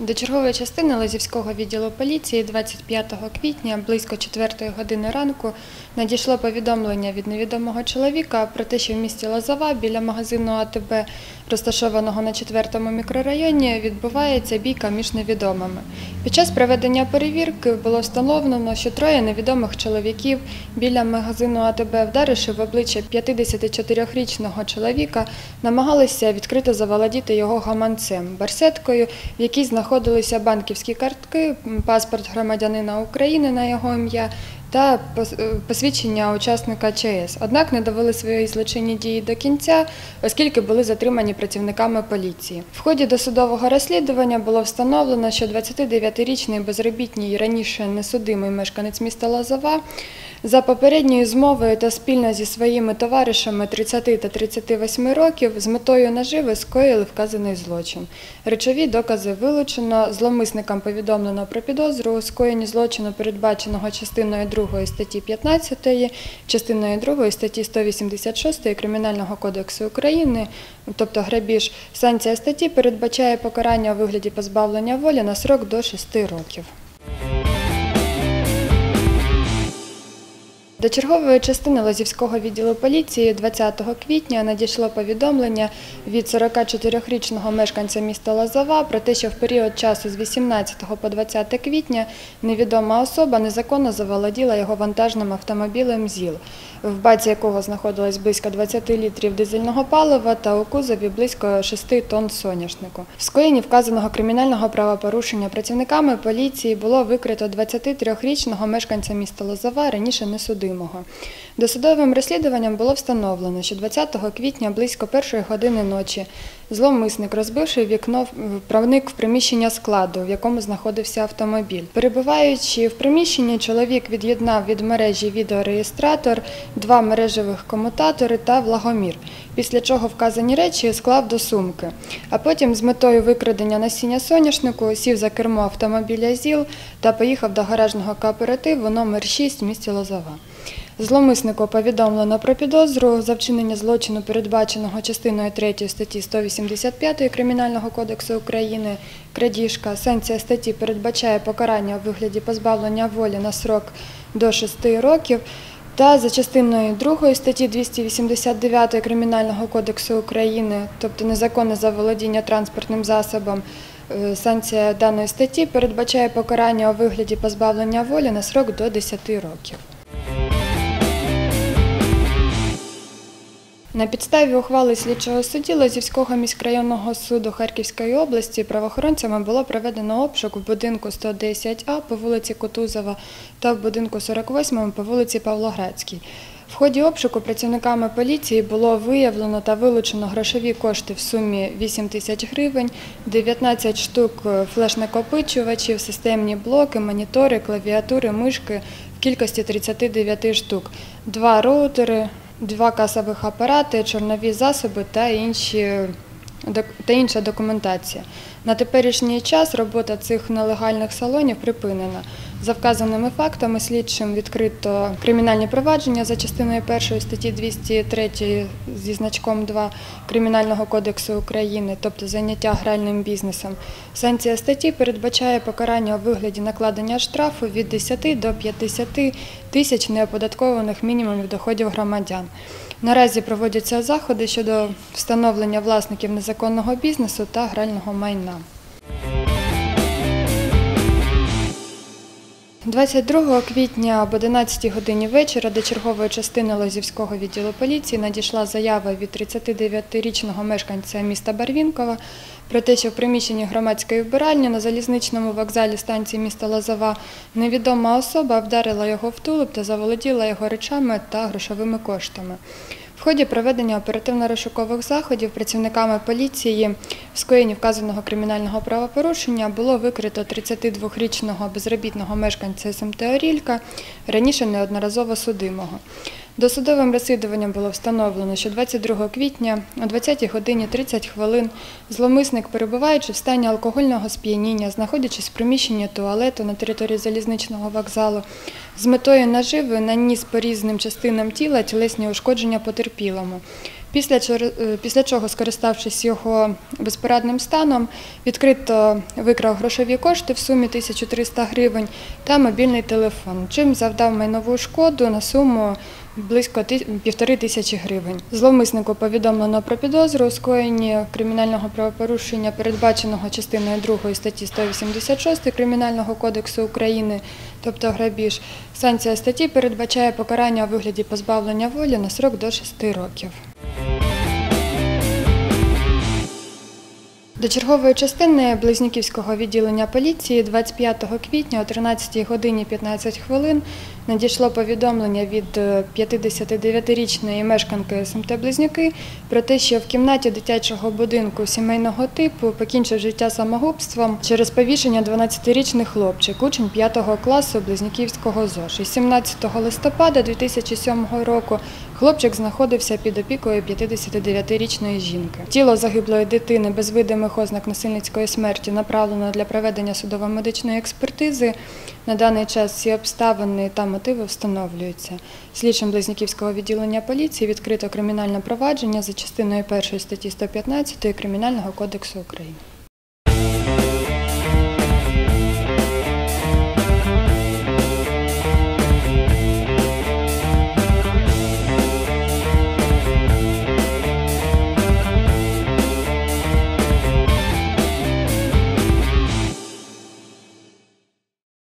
До чергової частини Лозівського відділу поліції 25 квітня близько 4 години ранку надійшло повідомлення від невідомого чоловіка про те, що в місті Лозова біля магазину АТБ, розташованого на 4-му мікрорайоні, відбувається бійка між невідомими. Під час проведення перевірки було встановлено, що троє невідомих чоловіків біля магазину АТБ, вдаривши в обличчя 54-річного чоловіка, намагалися відкрито заволодіти його гаманцем, барсеткою, в якій знаходилися банківські картки, паспорт громадянина України на його ім'я та е, посвідчення учасника ЧС. Однак не довели свої злочинні дії до кінця, оскільки були затримані працівниками поліції. В ході досудового розслідування було встановлено, що 29-річний безробітній раніше несудимий мешканець міста Лозова за попередньою змовою та спільно зі своїми товаришами 30 та 38 років з метою наживи скоїли вказаний злочин. Речові докази вилучено, зловмисникам повідомлено про підозру у скоєнні злочину, передбаченого частиною 2 статті 15, частиною 2 статті 186 Кримінального кодексу України, тобто грабіж. Санкція статті передбачає покарання у вигляді позбавлення волі на срок до 6 років. До чергової частини Лозівського відділу поліції 20 квітня надійшло повідомлення від 44-річного мешканця міста Лозова про те, що в період часу з 18 по 20 квітня невідома особа незаконно заволоділа його вантажним автомобілем ЗІЛ, в баці якого знаходилось близько 20 літрів дизельного палива та у кузові близько 6 тонн соняшнику. В скоєнні вказаного кримінального правопорушення працівниками поліції було викрито 23-річного мешканця міста Лозова, раніше несудимого. Досудовим розслідуванням було встановлено, що 20 квітня близько першої години ночі зловмисник, розбивши вікно, проник в приміщення складу, в якому знаходився автомобіль. Перебуваючи в приміщенні, чоловік від'єднав від мережі відеореєстратор, два мережевих комутатори та влагомір, після чого вказані речі склав до сумки. А потім з метою викрадення насіння соняшнику сів за кермо автомобіля ЗІЛ та поїхав до гаражного кооперативу номер 6 в місті Лозова. Зловмиснику повідомлено про підозру за вчинення злочину, передбаченого частиною 3 статті 185 Кримінального кодексу України, крадіжка. Санкція статті передбачає покарання у вигляді позбавлення волі на срок до 6 років. Та за частиною 2 статті 289 Кримінального кодексу України, тобто незаконне заволодіння транспортним засобом, е, санкція даної статті передбачає покарання у вигляді позбавлення волі на срок до 10 років. На підставі ухвали слідчого судді Лозівського міськрайонного суду Харківської області правоохоронцями було проведено обшук в будинку 110А по вулиці Кутузова та в будинку 48 по вулиці Павлоградській. В ході обшуку працівниками поліції було виявлено та вилучено грошові кошти в сумі 8 тисяч гривень, 19 штук флеш-накопичувачів, системні блоки, монітори, клавіатури, мишки в кількості 39 штук, два роутери, два касових апарати, чорнові засоби та інші та інша документація. На теперішній час робота цих нелегальних салонів припинена. За вказаними фактами слідчим відкрито кримінальні провадження за частиною 1 статті 203 зі значком 2 Кримінального кодексу України, тобто заняття гральним бізнесом. Санкція статті передбачає покарання у вигляді накладення штрафу від 10 до 50 тисяч неоподаткованих мінімумів доходів громадян. Наразі проводяться заходи щодо встановлення власників незаконного бізнесу та грального майна. 22 квітня об 11 годині вечора до чергової частини Лозівського відділу поліції надійшла заява від 39-річного мешканця міста Барвінкова про те, що в приміщенні громадської вбиральні на залізничному вокзалі станції міста Лозова невідома особа вдарила його в тулуб та заволоділа його речами та грошовими коштами. В ході проведення оперативно-розшукових заходів працівниками поліції в скоєнні вказаного кримінального правопорушення було викрито 32-річного безробітного мешканця СМТ Орілька, раніше неодноразово судимого. Досудовим розслідуванням було встановлено, що 22 квітня о 20 годині 30 хвилин зловмисник, перебуваючи в стані алкогольного сп'яніння, знаходячись в приміщенні туалету на території залізничного вокзалу, з метою наживи наніс по різним частинам тіла тілесні ушкодження потерпілому. Після, е, після чого, скориставшись його безпорадним станом, відкрито викрав грошові кошти в сумі 1300 гривень та мобільний телефон, чим завдав майнову шкоду на суму близько півтори тисячі гривень. Зловмиснику повідомлено про підозру у скоєнні кримінального правопорушення, передбаченого частиною 2 статті 186 Кримінального кодексу України, тобто грабіж. Санкція статті передбачає покарання у вигляді позбавлення волі на срок до 6 років. До чергової частини Близнюківського відділення поліції 25 квітня о 13 годині 15 хвилин надійшло повідомлення від е, 59-річної мешканки СМТ Близнюки про те, що в кімнаті дитячого будинку сімейного типу покінчив життя самогубством через повішення 12-річний хлопчик, учень 5 класу Близнюківського ЗОЖ. Із 17 листопада 2007 року Хлопчик знаходився під опікою 59-річної жінки. Тіло загиблої дитини без видимих ознак насильницької смерті направлено для проведення судово-медичної експертизи. На даний час всі обставини та мотиви встановлюються. Слідчим Близніківського відділення поліції відкрито кримінальне провадження за частиною 1 статті 115 Кримінального кодексу України.